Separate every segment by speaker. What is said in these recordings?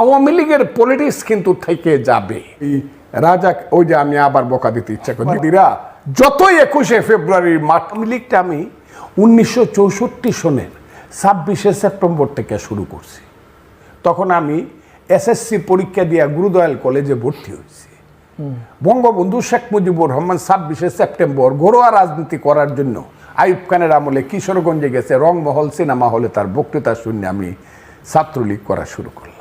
Speaker 1: আওয়ামী লীগের পলিটিক্স কিন্তু থেকে যাবে। রাজা ওই যে আমি আবার বকা দিতে ইচ্ছা করি। দিদিরা যতই একুশে ফেব্রুয়ারির মাঠ আওয়ামী লীগটা আমি উনিশশো চৌষট্টি সনের ছাব্বিশে সেপ্টেম্বর থেকে শুরু করছি। তখন আমি এসএসসি পরীক্ষা দিয়া গুরুদয়াল কলেজে ভর্তি হয়েছি। বঙ্গবন্ধু শেখ মুজিবুর রহমান ছাব্বিশে সেপ্টেম্বর ঘরোয়া রাজনীতি করার জন্য আইব খানের আমলে কিশোরগঞ্জে গেছে রংমহল সিনেমা হলে তার বক্তৃতা শুনে আমি ছাত্রলীগ করা শুরু করলাম।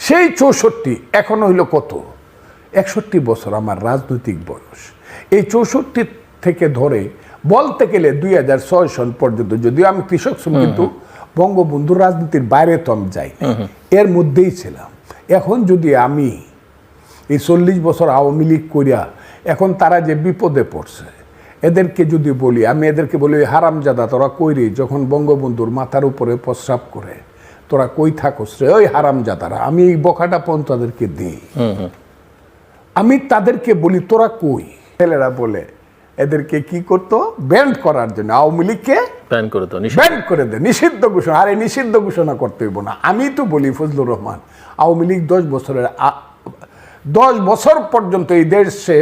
Speaker 1: সেই চৌষট্টি এখন হইল কত? একষট্টি বছর আমার রাজনৈতিক বয়স। এই চৌষট্টি থেকে ধরে বলতে গেলে দুই হাজার ছয় সন পর্যন্ত যদিও আমি কৃষক শ্রমিক কিন্তু বঙ্গবন্ধু রাজনীতির বাইরে তো আমি যাই এর মধ্যেই ছিলাম। এখন যদি আমি এই চল্লিশ বছর আওয়ামী লীগ করিয়া এখন তারা যে বিপদে পড়ছে এদেরকে যদি বলি আমি এদেরকে বলি হারামজাদা তোরা কইরি যখন বঙ্গবন্ধুর মাথার উপরে প্রস্রাব করে তোরা কই থাকস রে? ওই হারামজাদারা আমি এই বকাটা পর্যন্ত তাদেরকে দিই। আমি তাদেরকে বলি তোরা কই? ছেলেরা বলে এদেরকে কি করতো? ব্যান্ড করার জন্য আওয়ামী লীগকে
Speaker 2: করে
Speaker 1: ব্যান্ড করে দে নিষিদ্ধ ঘোষণা। আরে নিষিদ্ধ ঘোষণা করতে হইব না। আমি তো বলি ফজলুর রহমান আওয়ামী লীগ দশ বছরের দশ বছর পর্যন্ত এই দেশে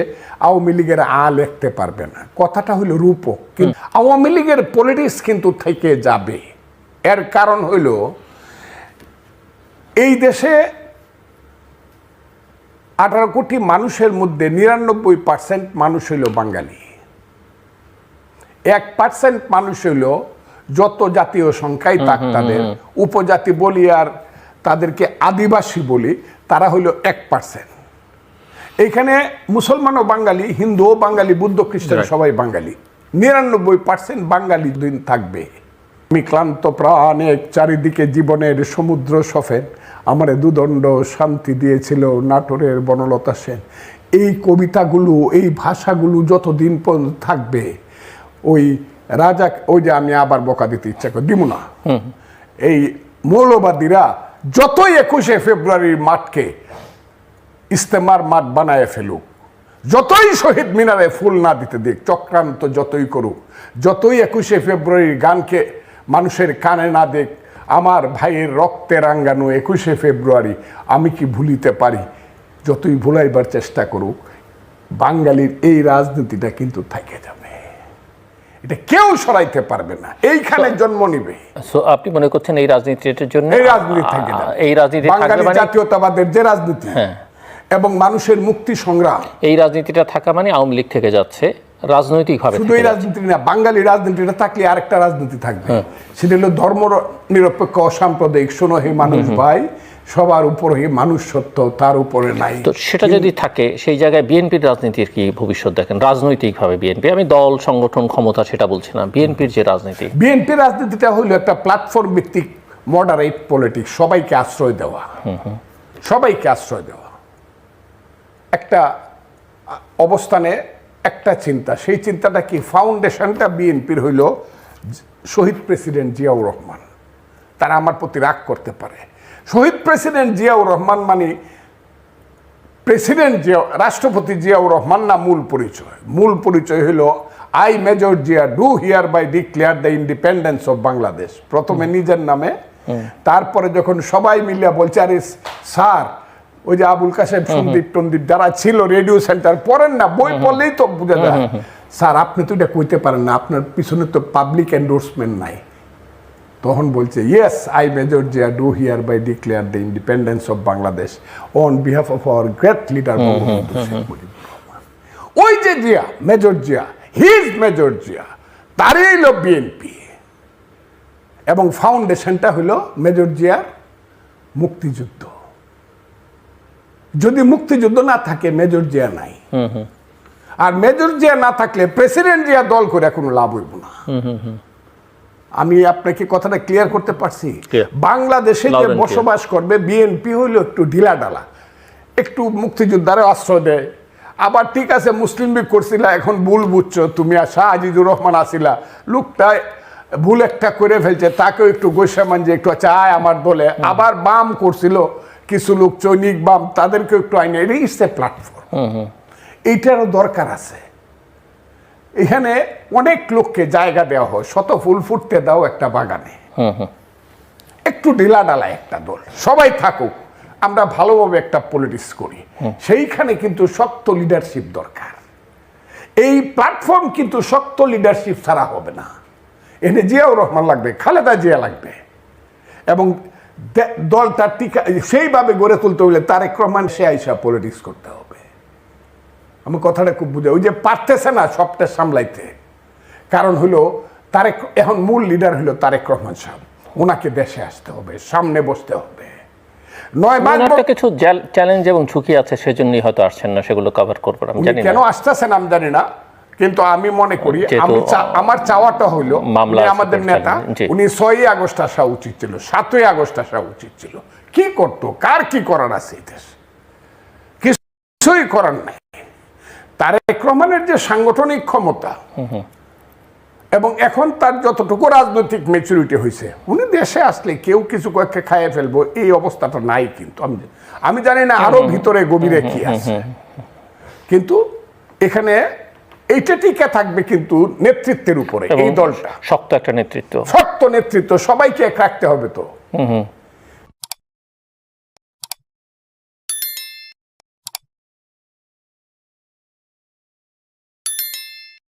Speaker 1: আওয়ামী লীগের আ লিখতে পারবে না। কথাটা হইল রূপক। কিন্তু আওয়ামী লীগের পলিটিক্স কিন্তু থেকে যাবে। এর কারণ হইল এই দেশে আঠারো কোটি মানুষের মধ্যে নিরানব্বই পার্সেন্ট মানুষ হইল বাঙালি। এক পার্সেন্ট মানুষ হইল যত জাতীয় সংখ্যাই থাক তাদের উপজাতি বলি আর তাদেরকে আদিবাসী বলি তারা হইল এক পার্সেন্ট। এইখানে মুসলমানও বাঙালি হিন্দুও বাঙালি বুদ্ধ খ্রিস্টান সবাই বাঙালি। নিরানব্বই পার্সেন্ট বাঙালি দিন থাকবে। আমি ক্লান্ত প্রাণে চারিদিকে জীবনের সমুদ্র সফেন। আমারে দুদণ্ড শান্তি দিয়েছিল নাটোরের বনলতা সেন। এই কবিতাগুলো এই ভাষাগুলো যতদিন পর্যন্ত থাকবে ওই রাজা ওই যে আমি আবার বকা দিতে ইচ্ছা করি দিব না। এই মৌলবাদীরা যতই একুশে ফেব্রুয়ারির মাঠকে ইস্তেমার মাঠ বানায় ফেলুক যতই শহীদ মিনারে ফুল না দিতে দিক চক্রান্ত যতই করুক যতই একুশে ফেব্রুয়ারির গানকে মানুষের কানে না দেখ আমার ভাইয়ের রক্তে রাঙ্গানো একুশে ফেব্রুয়ারি আমি কি ভুলিতে পারি? যতই ভুলাইবার চেষ্টা করুক বাঙালির এই রাজনীতিটা কিন্তু থেকে যাবে। এটা কেউ সরাইতে পারবে না। এইখানে জন্ম নিবে।
Speaker 2: সো আপনি মনে করছেন এই রাজনীতিটার জন্য
Speaker 1: এই রাজনীতি থেকে
Speaker 2: এই রাজনীতি
Speaker 1: বাঙালি
Speaker 2: মানে
Speaker 1: জাতীয়তাবাদের যে রাজনীতি
Speaker 2: হ্যাঁ।
Speaker 1: এবং মানুষের মুক্তি সংগ্রাম।
Speaker 2: এই রাজনীতিটা থাকা মানে আওয়ামী লীগ থেকে যাচ্ছে। রাজনৈতিকভাবে
Speaker 1: শুধু এই। রাজনীতি না বাঙালি রাজনীতিটা থাকলে আরেকটা রাজনীতি থাকবে।
Speaker 2: হ্যাঁ।
Speaker 1: সেটা হলো ধর্ম নিরপেক্ষ অসাম্প্রদায়িক। শোনো হে মানুষ ভাই সবার উপরে হে মানুষ সত্য তার উপরে নাই।
Speaker 2: তো সেটা যদি থাকে সেই জায়গায় বিএনপির রাজনীতির কি ভবিষ্যৎ দেখেন? রাজনৈতিকভাবে বিএনপি। আমি দল সংগঠন ক্ষমতা সেটা বলছি না। বিএনপির যে রাজনীতি।
Speaker 1: বিএনপি রাজনীতিটা হলো একটা প্ল্যাটফর্ম ভিত্তিক মডারেট পলিটিক্স সবাইকে আশ্রয় দেওয়া। সবাইকে আশ্রয় দেওয়া। একটা অবস্থানে একটা চিন্তা সেই চিন্তাটা কি ফাউন্ডেশনটা বিএনপির হইল শহীদ প্রেসিডেন্ট জিয়াউর রহমান। তারা আমার প্রতি রাগ করতে পারে। শহীদ প্রেসিডেন্ট জিয়াউর রহমান মানে প্রেসিডেন্ট জিয়া রাষ্ট্রপতি জিয়াউর রহমান না মূল পরিচয়। মূল পরিচয় হইল I major Zia do hereby declare the independence of Bangladesh. প্রথমে নিজের নামে। তারপরে যখন সবাই মিলিয়া বলছে আরে স্যার ওই যে আবুল কাসেম সন্দীপ টন্দীপ যারা ছিল রেডিও সেন্টার পড়েন না বই পড়লেই তো বোঝা যায়। স্যার আপনি তো এটা কইতে পারেন না আপনার পিছনে তো পাবলিক এন্ডোর্সমেন্ট নাই। তখন বলছে yes I major Zia do hereby declare the independence of Bangladesh on behalf of our great leader ওই যে Zia major Zia his major Zia তারই হইল বিএনপি এবং ফাউন্ডেশনটা হইল মেজর জিয়ার মুক্তিযুদ্ধ। যদি মুক্তিযুদ্ধ না থাকে মেজর জিয়া নাই। আর মেজর জিয়া না থাকলে প্রেসিডেন্ট জিয়া দল করে কোনো লাভ হইব না। আমি আপনাকে কথাটা ক্লিয়ার করতে পারছি। বাংলাদেশে যে বসবাস করবে বিএনপি হইল একটু ঢিলা ডালা একটু মুক্তিযোদ্ধারে আশ্রয় দেয়। আবার ঠিক আছে মুসলিম লীগ করছিলা এখন ভুল বুঝছ। তুমি আর শাহ আজিজুর রহমান আসিলা। লোকটা ভুল একটা করে ফেলছে তাকেও একটু গোসামান যে একটু চায় আমার দলে। আবার বাম করছিল। কিছু লোক চৈনিক বাম তাদেরকে একটু আইনে এটা ইস এ প্ল্যাটফর্ম এইটারও দরকার আছে। এখানে অনেক লোককে জায়গা দেওয়া হয় শত ফুল ফুটতে দাও একটা বাগানে। একটু ঢিলা ডালা একটা দল সবাই থাকুক আমরা ভালোভাবে একটা পলিটিক্স করি। সেইখানে কিন্তু শক্ত লিডারশিপ দরকার। এই প্ল্যাটফর্ম কিন্তু শক্ত লিডারশিপ ছাড়া হবে না। এনে জিয়াউর রহমান লাগবে খালেদা জিয়া লাগবে। এবং দে- দলটা টিকা সেইভাবে গড়ে তুলতে হলে তারেক রহমান সে আইসা পলিটিক্স করতে হবে। আমি কথাটা খুব বুঝে ওই যে পারতেছে না সবটা সামলাইতে। কারণ হলো তারেক এখন মূল লিডার হলো তারেক রহমান সাহেব। ওনাকে দেশে আসতে হবে সামনে বসতে হবে। নয়
Speaker 2: কিছু চ্যালেঞ্জ এবং ঝুঁকি আছে সেজন্যই হয়তো আসছেন না সেগুলো কভার জানি
Speaker 1: কেন
Speaker 2: না
Speaker 1: আসতেছেন আমি জানি না। কিন্তু আমি মনে করি আমি আমার চাওয়াটা
Speaker 2: আছে
Speaker 1: আমাদের নেতা উনি ছয়ই আগস্ট আসা উচিত ছিল সাতই আগস্ট আসা উচিত ছিল। কি করতো? কার কি করার আছে এই দেশ? কিছুই করার নাই। তারেক রহমানের যে সাংগঠনিক ক্ষমতা এবং এখন তার যতটুকু রাজনৈতিক মেচুরিটি হয়েছে উনি দেশে আসলে কেউ কিছু কয়েককে খাইয়ে ফেলব এই অবস্থাটা নাই কিন্তু। আমি আমি জানি না আরও ভিতরে গভীরে কি আছে। কিন্তু এখানে এইটা টিকে থাকবে কিন্তু নেতৃত্বের উপরে এই দলটা।
Speaker 2: শক্ত একটা নেতৃত্ব।
Speaker 1: শক্ত নেতৃত্ব সবাইকে এক রাখতে হবে তো।